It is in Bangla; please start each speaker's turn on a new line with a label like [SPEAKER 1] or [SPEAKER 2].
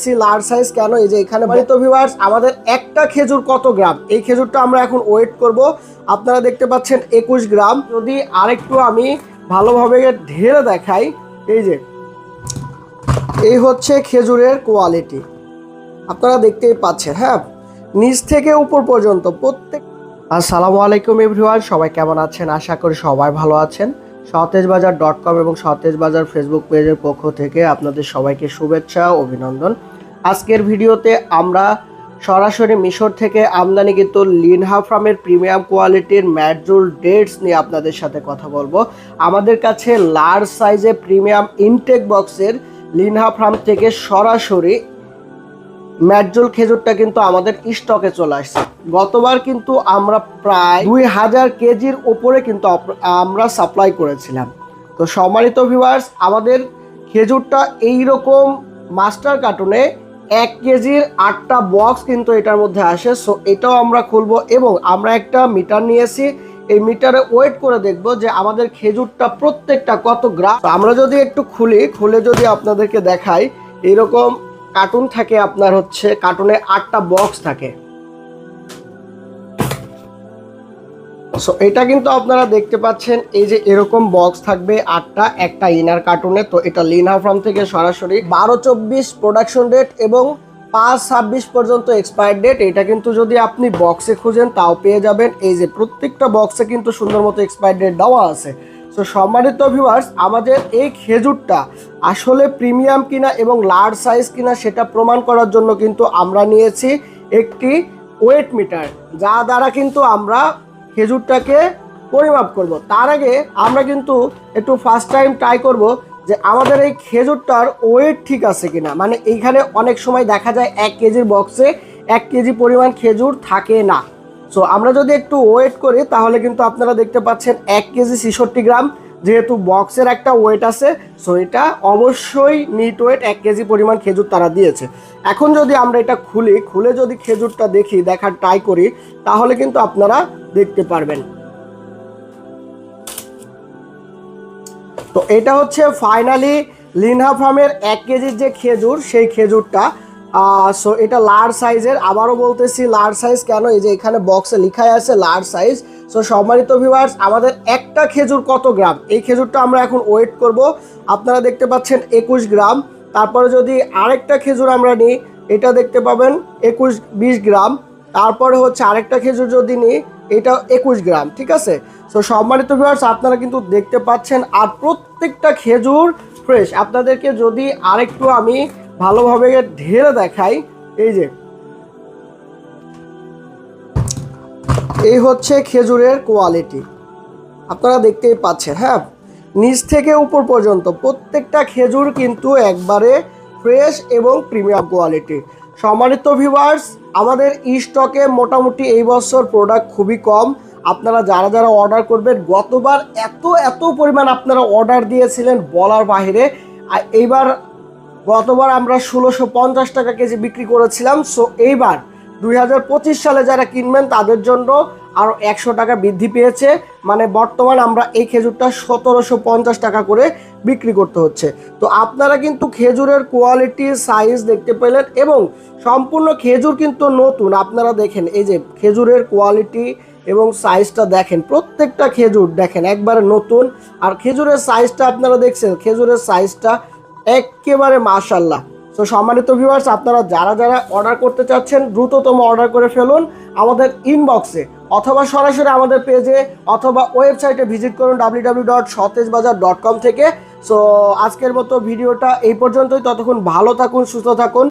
[SPEAKER 1] সি লার্জ সাইজ কেন? এই যে এখানে তো ভিউয়ার্স আমাদের একটা খেজুর কত গ্রাম? এই খেজুরটা আমরা এখন ওয়েট করব। আপনারা দেখতে পাচ্ছেন একুশ গ্রাম। যদি আরেকটু আমি ভালোভাবে ঢেলে দেখাই এই যে এই হচ্ছে খেজুরের কোয়ালিটি আপনারা দেখতেই পাচ্ছেন হ্যাঁ? নিচ থেকে উপর পর্যন্ত প্রত্যেক আসসালামু আলাইকুম এভরিওয়ান সবাই কেমন আছেন? আশা করি সবাই ভালো আছেন। সতেজ বাজার ডট কম এবং সতেজ বাজার ফেসবুক পেজের পক্ষ থেকে আপনাদের সবাইকে শুভেচ্ছা, অভিনন্দন। আজকের ভিডিওতে আমরা সরাসরি মিশর থেকে আমদানিকৃত লিনহা ফার্মের প্রিমিয়াম কোয়ালিটির ম্যাটজুল ডেটস নিয়ে আপনাদের সাথে কথা বলব। আমাদের কাছে লার্জ সাইজে প্রিমিয়াম ইনটেক বক্সের লিনহা ফার্ম থেকে সরাসরি ম্যাটজুল খেজুরটা কিন্তু আমাদের স্টকে চলে আসছে। গতবার কিন্তু আমরা প্রায় দুই হাজার কেজির ওপরে কিন্তু আমরা সাপ্লাই করেছিলাম। তো সম্মানিত ভিউয়ার্স আমাদের খেজুরটা এই রকম মাস্টার কার্টুনে এক কেজির আটটা বক্স কিন্তু এটার মধ্যে আসে। সো এটাও আমরা খুলবো এবং আমরা একটা মিটার নিয়েছি। এই মিটারে ওয়েট করে দেখব যে আমাদের খেজুরটা প্রত্যেকটা কত গ্রাম। আমরা যদি একটু খুলি, খুলে যদি আপনাদেরকে দেখাই, এরকম কার্টুন থাকে আপনার হচ্ছে কার্টুনে আটটা বক্স থাকে। সো এটা কিন্তু আপনারা দেখতে পাচ্ছেন, এই যে এরকম বক্স থাকবে আটটা, একটা ইনার কার্টুনে তো এটা লিনা ফার্ম থেকে সরাসরি বারো চব্বিশ প্রোডাকশন ডেট এবং পাঁচ ছাব্বিশ পর্যন্ত এক্সপায়ার ডেট এটা কিন্তু যদি আপনি বক্সে খুঁজেন, তাও পেয়ে যাবেন। এই যে প্রত্যেকটা বক্সে কিন্তু সুন্দর মতো এক্সপায়ার ডেট দেওয়া আছে। সো সম্মানিত ভিউয়ার্স আমাদের এই খেজুরটা আসলে প্রিমিয়াম কিনা এবং লার্জ সাইজ কিনা সেটা প্রমাণ করার জন্য কিন্তু আমরা নিয়েছি একটি ওয়েট মিটার যা দ্বারা কিন্তু আমরা খেজুরটাকে পরিমাপ করব। তার আগে আমরা কিন্তু একটু ফার্স্ট টাইম ট্রাই করব যে আমাদের এই খেজুরটার ওয়েট ঠিক আছে কিনা। মানে এইখানে অনেক সময় দেখা যায় এক কেজির বক্সে এক কেজি পরিমাণ খেজুর থাকে না। সো আমরা যদি একটু ওয়েট করি, তাহলে কিন্তু আপনারা দেখতে পাচ্ছেন এক কেজি ছেষট্টি গ্রাম যেহেতু বক্সের একটা ওয়েট আছে সো এটা অবশ্যই নিট ওয়েট এক কেজি পরিমাণ খেজুর তারা দিয়েছে। এখন যদি আমরা এটা খুলি, খুলে যদি খেজুরটা দেখি, দেখার ট্রাই করি, তাহলে কিন্তু আপনারা দেখতে পারবেন। তো এটা হচ্ছে ফাইনালি লিনহা ফার্মের এক কেজির যে খেজুর, সেই খেজুরটা সো এটা লার্জ সাইজের আবারও বলতেছি লার্জ সাইজ কেন? এই যে এখানে বক্সে লিখাই আছে লার্জ সাইজ সো সম্মানিত ভিউয়ার্স আমাদের একটা খেজুর কত গ্রাম? এই খেজুরটা আমরা এখন ওয়েট করব। আপনারা দেখতে পাচ্ছেন একুশ গ্রাম। তারপরে যদি আরেকটা খেজুর আমরা নিই, এটা দেখতে পাবেন একুশ, বিশ গ্রাম। তারপরে হচ্ছে আরেকটা খেজুর যদি নিই, এটা একুশ গ্রাম, ঠিক আছে? সো সম্মানিত ভিউয়ার্স আপনারা কিন্তু দেখতে পাচ্ছেন আর প্রত্যেকটা খেজুর ফ্রেশ আপনাদেরকে যদি আরেকটু আমি ভালোভাবে ঢেলে দেখাই। এই যে। এই হচ্ছে খেজুরের কোয়ালিটি আপনারা দেখতেই পাচ্ছেন হ্যাঁ? নিচ থেকে উপর পর্যন্ত প্রত্যেকটা খেজুর কিন্তু একবারে ফ্রেশ এবং প্রিমিয়াম কোয়ালিটি সম্মানিত ভিউয়ার্স আমাদের স্টকে মোটামুটি এই বছর প্রোডাক্ট খুবই কম। আপনারা যারা যারা অর্ডার করবেন, গতবার এত এত পরিমাণ আপনারা অর্ডার দিয়েছিলেন বলার আর এইবার গতবার আমরা ষোলোশো পঞ্চাশ টাকা কেজি বিক্রি করেছিলাম। সো এইবার দুই হাজার পঁচিশ সালে যারা কিনবেন, তাদের জন্য আরও একশো টাকা বৃদ্ধি পেয়েছে। মানে বর্তমান আমরা এই খেজুরটা সতেরোশো পঞ্চাশ টাকা করে বিক্রি করতে হচ্ছে। তো আপনারা কিন্তু খেজুরের কোয়ালিটি সাইজ দেখতে পেলেন এবং সম্পূর্ণ খেজুর কিন্তু নতুন। আপনারা দেখেন, এই যে খেজুরের কোয়ালিটি এবং সাইজটা দেখেন, প্রত্যেকটা খেজুর দেখেন, একবারে নতুন। আর খেজুরের সাইজটা আপনারা দেখছেন, খেজুরের সাইজটা একেবারে মাশাল্লাহ তো সম্মানিত ভিউয়ার্স আপনারা যারা যারা অর্ডার করতে চাচ্ছেন, দ্রুততম অর্ডার করে ফেলুন আমাদের ইনবক্সে অথবা সরাসরি আমাদের পেজে অথবা ওয়েবসাইটে ভিজিট করুন W W dot Satejbazar dot com থেকে। সো আজকের মতো ভিডিওটা এই পর্যন্তই। ততক্ষণ ভালো থাকুন, সুস্থ থাকুন।